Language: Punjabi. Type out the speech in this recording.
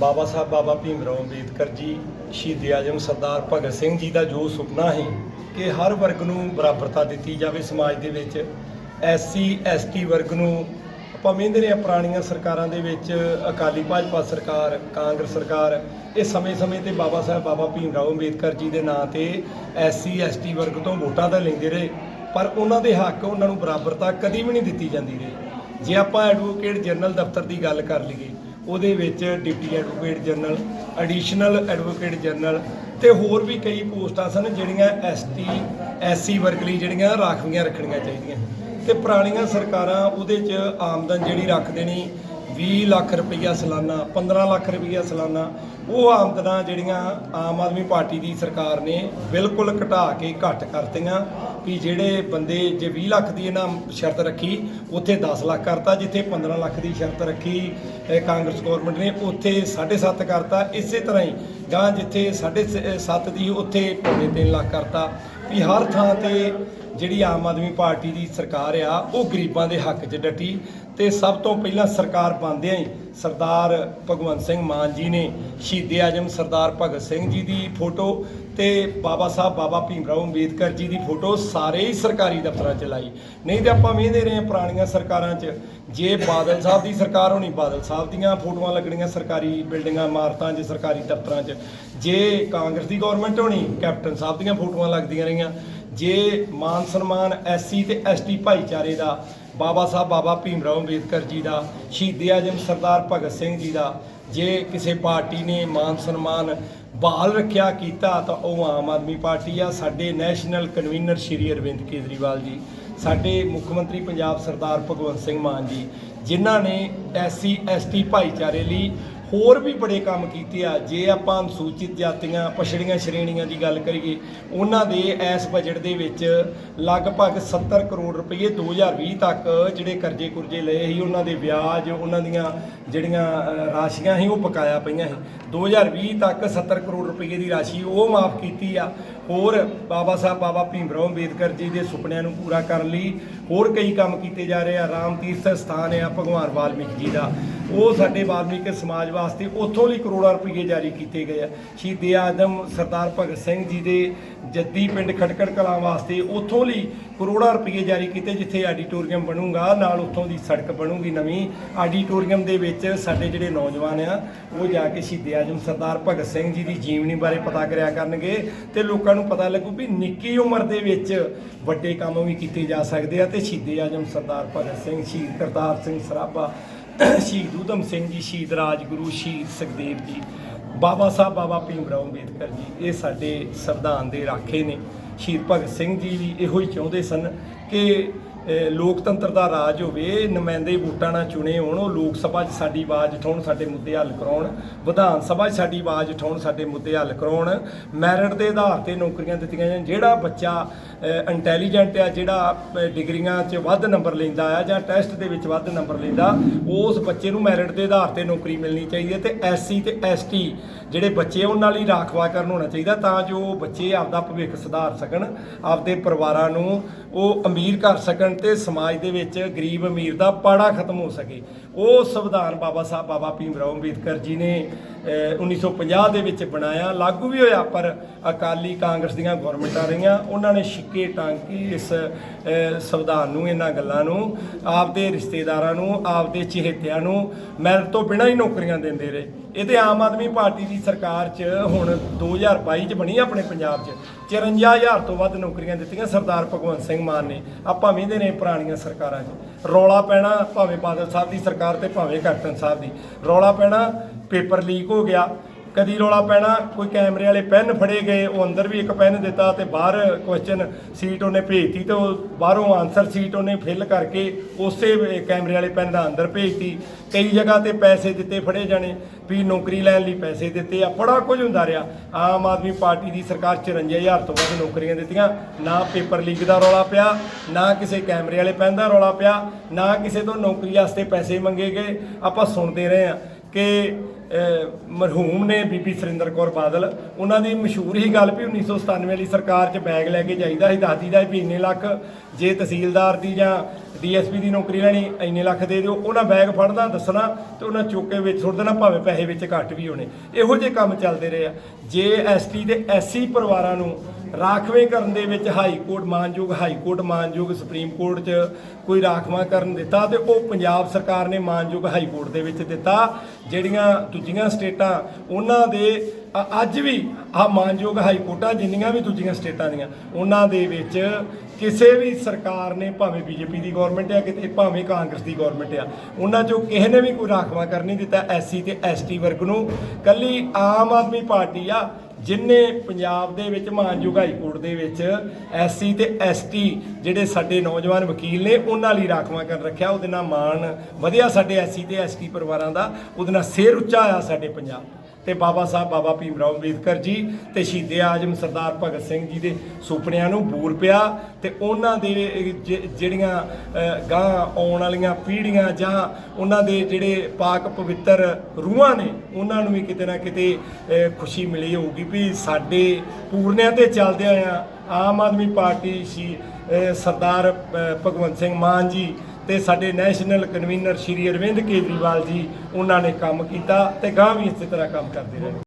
ਬਾਬਾ ਸਾਹਿਬ, ਬਾਬਾ ਭੀਮ ਰਾਓ ਅੰਬੇਦਕਰ ਜੀ, ਸ਼ਹੀਦ ਆਜਮ ਸਰਦਾਰ ਭਗਤ ਸਿੰਘ ਜੀ ਦਾ ਜੋ ਸੁਪਨਾ ਹੈ ਕਿ ਹਰ ਵਰਗ ਨੂੰ ਬਰਾਬਰਤਾ ਦਿੱਤੀ ਜਾਵੇ ਸਮਾਜ ਦੇ ਵਿੱਚ, ਐਸਸੀ, ਐਸਟੀ ਵਰਗ ਨੂੰ, ਆਪਾਂ ਵੇਖਦੇ ਰਹੇ ਹਾਂ ਪੁਰਾਣੀਆਂ ਸਰਕਾਰਾਂ ਦੇ ਵਿੱਚ, ਅਕਾਲੀ ਭਾਜਪਾ ਸਰਕਾਰ, ਕਾਂਗਰਸ ਸਰਕਾਰ, ਇਹ ਸਮੇਂ-ਸਮੇਂ ਤੇ ਬਾਬਾ ਸਾਹਿਬ, ਬਾਬਾ ਭੀਮ ਰਾਓ ਅੰਬੇਦਕਰ ਜੀ ਦੇ ਨਾਂ ਤੇ ਐਸਸੀ, ਐਸਟੀ ਵਰਗ ਤੋਂ ਵੋਟਾਂ ਤਾਂ ਲੈਂਦੇ ਰਹੇ, ਪਰ ਉਹਨਾਂ ਦੇ ਹੱਕ, ਉਹਨਾਂ ਨੂੰ ਬਰਾਬਰਤਾ ਕਦੀ ਵੀ ਨਹੀਂ ਦਿੱਤੀ ਜਾਂਦੀ ਰਹੀ। ਜੇ ਆਪਾਂ ਐਡਵੋਕੇਟ ਜਨਰਲ ਦਫ਼ਤਰ ਦੀ ਗੱਲ ਕਰ ਲਈਏ ਉਹਦੇ ਵਿੱਚ deputy advocate general additional advocate general ਤੇ ਹੋਰ ਵੀ ਕਈ ਪੋਸਟਾਂ ਸਨ ਜਿਹੜੀਆਂ ਐਸਟੀ ਐਸਸੀ ਵਰਗ ਲਈ ਜਿਹੜੀਆਂ ਰਾਖਵੀਆਂ ਰੱਖਣੀਆਂ ਚਾਹੀਦੀਆਂ। ਤੇ ਪੁਰਾਣੀਆਂ ਸਰਕਾਰਾਂ ਉਹਦੇ 'ਚ ਆਮਦਨ ਜਿਹੜੀ ਰੱਖ ਦੇਣੀ 20 ਲੱਖ ਰੁਪਈਆ ਸਾਲਾਨਾ 15 ਲੱਖ ਰੁਪਈਆ ਸਾਲਾਨਾ ਉਹ ਆਮਦਨਾਂ ਜਿਹੜੀਆਂ ਆਮ ਆਦਮੀ ਪਾਰਟੀ ਦੀ ਸਰਕਾਰ ਨੇ ਬਿਲਕੁਲ ਘਟਾ ਕੇ ਘੱਟ ਕਰਤੀਆਂ ਵੀ ਜਿਹੜੇ ਬੰਦੇ ਜੇ 20 ਲੱਖ ਦੀ ਇਹਨਾਂ ਸ਼ਰਤ ਰੱਖੀ, ਉੱਥੇ 10 ਲੱਖ ਕਰਤਾ, ਜਿੱਥੇ 15 ਲੱਖ ਦੀ ਸ਼ਰਤ ਰੱਖੀ ਕਾਂਗਰਸ ਗਵਰਨਮੈਂਟ ਨੇ, ਉੱਥੇ 7.5 ਕਰਤਾ, ਇਸੇ ਤਰ੍ਹਾਂ ਹੀ ਜਾਂ ਜਿੱਥੇ 7.5 ਦੀ ਉੱਥੇ ਪੌਣੇ 3 ਲੱਖ ਕਰਤਾ। ਵੀ ਹਰ ਥਾਂ ਤੇ ਜਿਹੜੀ ਆਮ ਆਦਮੀ ਪਾਰਟੀ ਦੀ ਸਰਕਾਰ ਆ, ਉਹ ਗਰੀਬਾਂ ਦੇ ਹੱਕ 'ਚ ਡਟੀ ਤੇ ਸਭ ਤੋਂ ਪਹਿਲਾਂ ਸਰਕਾਰ ਬਣਦਿਆਂ ਹੀ ਸਰਦਾਰ ਭਗਵੰਤ ਸਿੰਘ ਮਾਨ ਜੀ ਨੇ ਸ਼ਹੀਦੇ ਆਜਮ ਸਰਦਾਰ ਭਗਤ ਸਿੰਘ ਜੀ ਦੀ ਫੋਟੋ ਤੇ ਬਾਬਾ ਸਾਹਿਬ ਬਾਬਾ ਭੀਮ ਰਾਓ ਅੰਬੇਦਕਰ ਜੀ ਦੀ ਫੋਟੋ ਸਾਰੇ ਹੀ ਸਰਕਾਰੀ ਦਫ਼ਤਰਾਂ 'ਚ ਲਾਈ। ਨਹੀਂ ਤੇ ਆਪਾਂ ਵੇਖਦੇ ਰਹੇ ਹਾਂ ਪੁਰਾਣੀਆਂ ਸਰਕਾਰਾਂ 'ਚ। ਜੇ ਬਾਦਲ ਸਾਹਿਬ ਦੀ ਸਰਕਾਰ ਹੋਣੀ, ਬਾਦਲ ਸਾਹਿਬ ਦੀਆਂ ਫੋਟੋਆਂ ਲੱਗਣੀਆਂ ਸਰਕਾਰੀ ਬਿਲਡਿੰਗਾਂ, ਇਮਾਰਤਾਂ 'ਚ, ਸਰਕਾਰੀ ਦਫ਼ਤਰਾਂ 'ਚ। ਜੇ ਕਾਂਗਰਸ ਦੀ ਗਵਰਨਮੈਂਟ ਹੋਣੀ, ਕੈਪਟਨ ਸਾਹਿਬ ਦੀਆਂ ਫੋਟੋਆਂ ਲੱਗਦੀਆਂ ਰਹੀਆਂ। ਜੇ ਮਾਨ ਸਨਮਾਨ ਐਸਸੀ ਤੇ ਐਸਟੀ ਭਾਈਚਾਰੇ ਦਾ, ਬਾਬਾ ਸਾਹਿਬ, ਬਾਬਾ ਭੀਮ ਰਾਓ ਅੰਬੇਦਕਰ ਜੀ ਦਾ, ਸ਼ਹੀਦ ਆਜਮ ਸਰਦਾਰ ਭਗਤ ਸਿੰਘ ਜੀ ਦਾ, ਜੇ ਕਿਸੇ ਪਾਰਟੀ ਨੇ ਮਾਨ ਸਨਮਾਨ ਬਹਾਲ ਰੱਖਿਆ, ਕੀਤਾ, ਤਾਂ ਉਹ ਆਮ ਆਦਮੀ ਪਾਰਟੀ ਆ। ਸਾਡੇ ਨੈਸ਼ਨਲ ਕਨਵੀਨਰ ਸ਼੍ਰੀ ਅਰਵਿੰਦ ਕੇਜਰੀਵਾਲ ਜੀ, ਸਾਡੇ ਮੁੱਖ ਮੰਤਰੀ ਪੰਜਾਬ ਸਰਦਾਰ ਭਗਵੰਤ ਸਿੰਘ ਮਾਨ ਜੀ, ਜਿਨ੍ਹਾਂ ਨੇ ਐਸਸੀ, ਐਸਟੀ ਭਾਈਚਾਰੇ ਲਈ ਹੋਰ ਵੀ ਬੜੇ ਕੰਮ ਕੀਤੇ ਆ। ਜੇ ਆਪਾਂ ਅਨੁਸੂਚਿਤ ਜਾਤੀਆਂ, ਪਛੜੀਆਂ ਸ਼੍ਰੇਣੀਆਂ ਦੀ ਗੱਲ ਕਰੀਏ, ਉਹਨਾਂ ਦੇ ਇਸ ਬਜਟ ਦੇ ਵਿੱਚ ਲਗਭਗ 70 ਕਰੋੜ ਰੁਪਏ 2020 ਤੱਕ ਜਿਹੜੇ ਕਰਜ਼ੇ ਕੁਰਜ਼ੇ ਲਏ ਸੀ, ਉਹਨਾਂ ਦੇ ਵਿਆਜ, ਉਹਨਾਂ ਦੀਆਂ ਜਿਹੜੀਆਂ ਰਾਸ਼ੀਆਂ ਸੀ, ਉਹ ਪਕਾਇਆ ਪਈਆਂ ਸੀ। 2020 ਤੱਕ 70 ਕਰੋੜ ਰੁਪਏ ਦੀ ਰਾਸ਼ੀ ਉਹ ਮਾਫ ਕੀਤੀ ਆ। ਹੋਰ ਬਾਬਾ ਸਾਹਿਬ, ਬਾਬਾ ਭੀਮ ਰਾਓ ਅੰਬੇਦਕਰ ਜੀ ਦੇ ਸੁਪਨਿਆਂ ਨੂੰ ਪੂਰਾ ਕਰਨ ਲਈ ਹੋਰ ਕਈ ਕੰਮ ਕੀਤੇ ਜਾ ਰਹੇ ਆ। ਰਾਮ ਤੀਰਥ ਸਥਾਨ ਆ, ਭਗਵਾਨ ਵਾਲਮੀਕ ਜੀ ਦਾ। ਉਹ ਸਾਡੇ ਵਾਲਮੀਕ ਸਮਾਜ ਵਾਸਤੇ ਉੱਥੋਂ ਲਈ ਕਰੋੜਾਂ ਰੁਪਏ ਜਾਰੀ ਕੀਤੇ ਗਏ ਆ। ਸ਼ਹੀਦ ਆਦਮ ਸਰਦਾਰ ਭਗਤ ਸਿੰਘ ਜੀ ਦੇ ਜੱਦੀ ਪਿੰਡ ਖਟਕੜ ਕਲਾਂ ਵਾਸਤੇ ਉੱਥੋਂ ਲਈ ਕਰੋੜਾਂ ਰੁਪਏ ਜਾਰੀ ਕੀਤੇ, ਜਿੱਥੇ ਆਡੀਟੋਰੀਅਮ ਬਣੂਗਾ, ਨਾਲ ਉੱਥੋਂ ਦੀ ਸੜਕ ਬਣੂਗੀ ਨਵੀਂ। ਆਡੀਟੋਰੀਅਮ ਦੇ ਵਿੱਚ ਸਾਡੇ ਜਿਹੜੇ ਨੌਜਵਾਨ ਆ, ਉਹ ਜਾ ਕੇ ਸ਼ਹੀਦ ਆਜਮ ਸਰਦਾਰ ਭਗਤ ਸਿੰਘ ਜੀ ਦੀ ਜੀਵਨੀ ਬਾਰੇ ਪਤਾ ਕਰਿਆ ਕਰਨਗੇ ਤੇ ਲੋਕਾਂ ਨੂੰ ਪਤਾ ਲੱਗੂ ਵੀ ਨਿੱਕੀ ਉਮਰ ਦੇ ਵਿੱਚ ਵੱਡੇ ਕੰਮ ਵੀ ਕੀਤੇ ਜਾ ਸਕਦੇ ਆ ਤੇ ਸ਼ਹੀਦ ਆਜਮ ਸਰਦਾਰ ਭਗਤ ਸਿੰਘ, ਸ਼ਹੀਦ ਕਰਤਾਰ ਸਿੰਘ ਸਰਾਭਾ ਸ਼ਹੀਦ ਊਧਮ ਸਿੰਘ ਜੀ, ਸ਼ਹੀਦ ਰਾਜਗੁਰੂ, ਸ਼ਹੀਦ ਸੁਖਦੇਵ ਜੀ, ਬਾਬਾ ਸਾਹਿਬ, ਬਾਬਾ ਭੀਮ ਰਾਓ ਅੰਬੇਦਕਰ ਜੀ, ਇਹ ਸਾਡੇ ਸੰਵਿਧਾਨ ਦੇ ਰਾਖੇ ਨੇ। ਸ਼ਹੀਦ ਭਗਤ ਸਿੰਘ ਜੀ ਵੀ ਇਹੋ ਹੀ ਚਾਹੁੰਦੇ ਸਨ ਕਿ ਲੋਕਤੰਤਰ ਦਾ ਰਾਜ ਹੋਵੇ, ਨੁਮਾਇੰਦੇ ਵੋਟਾਂ ਨਾਲ ਚੁਣੇ ਹੋਣ, ਉਹ ਲੋਕ ਸਭਾ 'ਚ ਸਾਡੀ ਆਵਾਜ਼ ਉਠਾਉਣ, ਸਾਡੇ ਮੁੱਦੇ ਹੱਲ ਕਰਾਉਣ, ਵਿਧਾਨ ਸਭਾ 'ਚ ਸਾਡੀ ਆਵਾਜ਼ ਉਠਾਉਣ, ਸਾਡੇ ਮੁੱਦੇ ਹੱਲ ਕਰਾਉਣ, ਮੈਰਿਟ ਦੇ ਆਧਾਰ ਤੇ ਨੌਕਰੀਆਂ ਦਿੱਤੀਆਂ ਜਾਣ, ਜਿਹੜਾ ਬੱਚਾ ਇੰਟੈਲੀਜੈਂਟ ਆ, ਜਿਹੜਾ ਡਿਗਰੀਆਂ 'ਚ ਵੱਧ ਨੰਬਰ ਲੈਂਦਾ ਆ ਜਾਂ ਟੈਸਟ ਦੇ ਵਿੱਚ ਵੱਧ ਨੰਬਰ ਲੈਂਦਾ, ਉਸ ਬੱਚੇ ਨੂੰ ਮੈਰਿਟ ਦੇ ਆਧਾਰ ਤੇ ਨੌਕਰੀ ਮਿਲਣੀ ਚਾਹੀਦੀ ਹੈ ਤੇ ਐਸਸੀ ਤੇ ਐਸਟੀ ਜਿਹੜੇ ਬੱਚੇ ਉਹਨਾਂ ਲਈ ਰਾਖਵਾਂਕਰਨ ਹੋਣਾ ਚਾਹੀਦਾ ਤਾਂ ਜੋ ਬੱਚੇ ਆਪਦਾ ਭਵਿੱਖ ਸੁਧਾਰ ਸਕਣ, ਆਪਦੇ ਪਰਿਵਾਰਾਂ ਨੂੰ ਉਹ ਅਮੀਰ ਕਰ ਸਕਣ ਤੇ ਸਮਾਜ ਦੇ ਵਿੱਚ ਗਰੀਬ ਅਮੀਰ ਦਾ ਪਾੜਾ ਖਤਮ ਹੋ ਸਕੇ। ਉਹ ਸੰਵਿਧਾਨ ਬਾਬਾ ਸਾਹਿਬ, ਬਾਬਾ ਭੀਮ ਰਾਓ ਅੰਬੇਦਕਰ ਜੀ ਨੇ 1950 ਦੇ ਵਿੱਚ ਬਣਾਇਆ। ਲਾਗੂ ਵੀ ਹੋਇਆ, ਪਰ ਅਕਾਲੀ ਕਾਂਗਰਸ ਦੀਆਂ ਗਵਰਨਮੈਂਟਾਂ ਰਹੀਆਂ। ਉਹਨਾਂ ਨੇ ਛਿੱਕੇ ਟਾਂਕੀ ਇਸ ਸੰਵਿਧਾਨ ਨੂੰ, ਇਹਨਾਂ ਗੱਲਾਂ ਨੂੰ, ਆਪਦੇ ਰਿਸ਼ਤੇਦਾਰਾਂ ਨੂੰ, ਆਪਦੇ ਚਹੇਤਿਆਂ ਨੂੰ, ਮੈਰਿਟ ਤੋਂ ਬਿਨਾਂ ਹੀ ਨੌਕਰੀਆਂ ਦਿੰਦੇ ਰਹੇ। ਇਹ ਤੇ ਆਮ ਆਦਮੀ ਪਾਰਟੀ ਦੀ ਸਰਕਾਰ 'ਚ ਹੁਣ 2022 'ਚ ਬਣੀ ਆਪਣੇ ਪੰਜਾਬ 'ਚ। 54000 ਤੋਂ ਵੱਧ ਨੌਕਰੀਆਂ ਦਿੱਤੀਆਂ ਸਰਦਾਰ ਭਗਵੰਤ ਸਿੰਘ ਮਾਨ ਨੇ। ਆਪਾਂ ਵੇਂਦੇ ਨੇ ਪੁਰਾਣੀਆਂ ਸਰਕਾਰਾਂ 'ਚ। ਰੌਲਾ ਪੈਣਾ ਭਾਵੇਂ ਬਾਦਲ ਸਾਹਿਬ ਦੀ ਸਰਕਾਰ ਤੇ ਭਾਵੇਂ ਕੈਪਟਨ ਸਾਹਿਬ ਦੀ। ਰੌਲਾ ਪੈਣਾ ਪੇਪਰ ਲੀਕ ਹੋ ਗਿਆ। ਕਦੀ ਰੌਲਾ ਪੈਣਾ, ਕੋਈ ਕੈਮਰੇ ਵਾਲੇ ਪੈਨ ਫੜੇ ਗਏ, ਉਹ ਅੰਦਰ ਵੀ ਇੱਕ ਪੈਨ ਦਿੱਤਾ ਤੇ ਬਾਹਰ ਕੁਐਸਚਨ ਸੀਟ ਉਹਨੇ ਭੇਜਤੀ ਤੇ ਉਹ ਬਾਹਰੋਂ ਆਨਸਰ ਸੀਟ ਉਹਨੇ ਫਿਲ ਕਰਕੇ ਉਸੇ ਕੈਮਰੇ ਵਾਲੇ ਪੈਨ ਦਾ ਅੰਦਰ ਭੇਜਤੀ। ਕਈ ਜਗ੍ਹਾ ਤੇ ਪੈਸੇ ਦਿੱਤੇ ਫੜੇ ਜਾਣੇ, ਵੀ ਨੌਕਰੀ ਲੈਣ ਲਈ ਪੈਸੇ ਦਿੱਤੇ ਆ, ਬੜਾ ਕੁਝ ਹੁੰਦਾ ਰਿਹਾ। ਆਮ ਆਦਮੀ ਪਾਰਟੀ ਦੀ ਸਰਕਾਰ 54000 ਤੋਂ ਵੱਧ ਨੌਕਰੀਆਂ ਦਿੱਤੀਆਂ, ਨਾ ਪੇਪਰ ਲੀਕ ਦਾ ਰੌਲਾ ਪਿਆ, ਨਾ ਕਿਸੇ ਕੈਮਰੇ ਵਾਲੇ ਪੈਨ ਦਾ ਰੌਲਾ ਪਿਆ, ਨਾ ਕਿਸੇ ਤੋਂ ਨੌਕਰੀ ਵਾਸਤੇ ਪੈਸੇ ਮੰਗੇ ਗਏ। ਆਪਾਂ ਸੁਣਦੇ ਰਹੇ ਆ ਕਿ ਮਰਹੂਮ ਨੇ ਬੀਬੀ ਸੁਰਿੰਦਰ ਕੌਰ ਬਾਦਲ, ਉਹਨਾਂ ਦੀ ਮਸ਼ਹੂਰ ਹੀ ਗੱਲ ਵੀ 1997 ਵਾਲੀ ਸਰਕਾਰ 'ਚ ਬੈਗ ਲੈ ਕੇ ਜਾਈਦਾ ਸੀ, ਦੱਸਦੀ ਦਾ ਵੀ ਇੰਨੇ ਲੱਖ ਜੇ ਤਹਿਸੀਲਦਾਰ ਦੀ ਜਾਂ ਡੀਐਸਪੀ ਦੀ ਨੌਕਰੀ ਲੈਣੀ, ਇੰਨੇ ਲੱਖ ਦੇ ਦਿਓ। ਉਹਨਾਂ ਬੈਗ ਫੜਨਾ ਦੱਸਣਾ ਤੇ ਉਹਨਾਂ ਚੁੱਕ ਕੇ ਵਿੱਚ ਸੁੱਟ ਦੇਣਾ, ਭਾਵੇਂ ਪੈਸੇ ਵਿੱਚ ਘੱਟ ਵੀ ਹੋਣੇ। ਇਹੋ ਜਿਹੇ ਕੰਮ ਚੱਲਦੇ ਰਹੇ ਆ। ਜੇ ਐਸਟੀ ਤੇ ਐਸਸੀ ਪਰਿਵਾਰਾਂ ਨੂੰ ਰਾਖਵੇਂ ਕਰਨ ਦੇ ਵਿੱਚ ਹਾਈ ਕੋਰਟ ਮਾਨਯੋਗ, ਹਾਈ ਕੋਰਟ ਮਾਨਯੋਗ, ਸੁਪਰੀਮ ਕੋਰਟ 'ਚ ਕੋਈ ਰਾਖਵਾਂ ਕਰਨ ਦਿੱਤਾ ਤੇ ਉਹ ਪੰਜਾਬ ਸਰਕਾਰ ਨੇ ਮਾਨਯੋਗ ਹਾਈ ਕੋਰਟ ਦੇ ਵਿੱਚ ਦਿੱਤਾ, ਜਿਹੜੀਆਂ ਦੂਜੀਆਂ ਸਟੇਟਾਂ, ਉਹਨਾਂ ਦੇ ਅੱਜ ਵੀ ਆ ਮਾਨਯੋਗ ਹਾਈ ਕੋਰਟਾਂ ਜਿੰਨੀਆਂ ਵੀ ਦੂਜੀਆਂ ਸਟੇਟਾਂ ਦੀਆਂ, ਉਹਨਾਂ ਦੇ ਵਿੱਚ ਕਿਸੇ ਵੀ ਸਰਕਾਰ ਨੇ, ਭਾਵੇਂ ਬੀਜੇਪੀ ਦੀ ਗਵਰਨਮੈਂਟ ਆ, ਕਿਤੇ ਭਾਵੇਂ ਕਾਂਗਰਸ ਦੀ ਗਵਰਨਮੈਂਟ ਆ, ਉਹਨਾਂ ਚੋਂ ਕਿਸੇ ਨੇ ਵੀ ਕੋਈ ਰਾਖਵਾਂ ਕਰ ਨਹੀਂ ਦਿੱਤਾ, ਐਸਸੀ ਤੇ ਐਸਟੀ ਵਰਗ ਨੂੰ। ਕੱਲੀ ਆਮ ਆਦਮੀ ਪਾਰਟੀ ਆ ਜਿਨੇ ਪੰਜਾਬ ਦੇ ਵਿੱਚ ਮਾਨਯੋਗ ਹਾਈ ਕੋਰਟ ਦੇ ਵਿੱਚ ਐਸਸੀ ਤੇ ਐਸਟੀ ਜਿਹੜੇ ਸਾਡੇ ਨੌਜਵਾਨ ਵਕੀਲ ਨੇ, ਉਹਨਾਂ ਲਈ ਰਾਖਵਾਂ ਕਰ ਰੱਖਿਆ। ਉਹਦੇ ਨਾਲ ਮਾਣ, ਵਧਿਆ ਸਾਡੇ ਐਸਸੀ ਤੇ ਐਸਟੀ ਪਰਿਵਾਰਾਂ ਦਾ, ਉਹਦੇ ਨਾਲ ਸਿਰ ਉੱਚਾ ਆ ਸਾਡੇ ਪੰਜਾਬ। ਤੇ ਬਾਬਾ ਸਾਹਿਬ ਬਾਬਾ ਭੀਮ ਰਾਓ ਅੰਬੇਦਕਰ ਜੀ ਤੇ ਸ਼ਹੀਦੇ ਆਜਮ ਸਰਦਾਰ ਭਗਤ ਸਿੰਘ ਜੀ ਦੇ ਸੁਪਨਿਆਂ ਨੂੰ ਬੂਰ ਪਿਆ ਤੇ ਉਹਨਾਂ ਦੇ ਜਿਹੜੀਆਂ ਅ, ਗਾਂ ਆਉਣ ਵਾਲੀਆਂ ਪੀੜ੍ਹੀਆਂ ਜਾਂ ਉਹਨਾਂ ਦੇ ਜਿਹੜੇ ਪਾਕ ਪਵਿੱਤਰ ਰੂਹਾਂ ਨੇ ਉਹਨਾਂ ਨੂੰ ਵੀ ਕਿਤੇ ਨਾ ਕਿਤੇ ਖੁਸ਼ੀ ਮਿਲੀ ਹੋਊਗੀ ਵੀ ਸਾਡੇ ਪੂਰਨਿਆਂ ਤੇ ਚੱਲਦਿਆਂ ਆ ਆਮ ਆਦਮੀ ਪਾਰਟੀ ਸੀ ਸਰਦਾਰ ਭਗਵੰਤ ਸਿੰਘ ਮਾਨ ਜੀ ਤੇ ਸਾਡੇ ਨੈਸ਼ਨਲ ਕਨਵੀਨਰ ਸ਼੍ਰੀ ਅਰਵਿੰਦ ਕੇਜਰੀਵਾਲ ਜੀ, ਉਹਨਾਂ ਨੇ ਕੰਮ ਕੀਤਾ ਤੇ ਗਾਂ ਵੀ ਇਸੇ ਤਰ੍ਹਾਂ ਕੰਮ ਕਰਦੇ ਰਹੇ।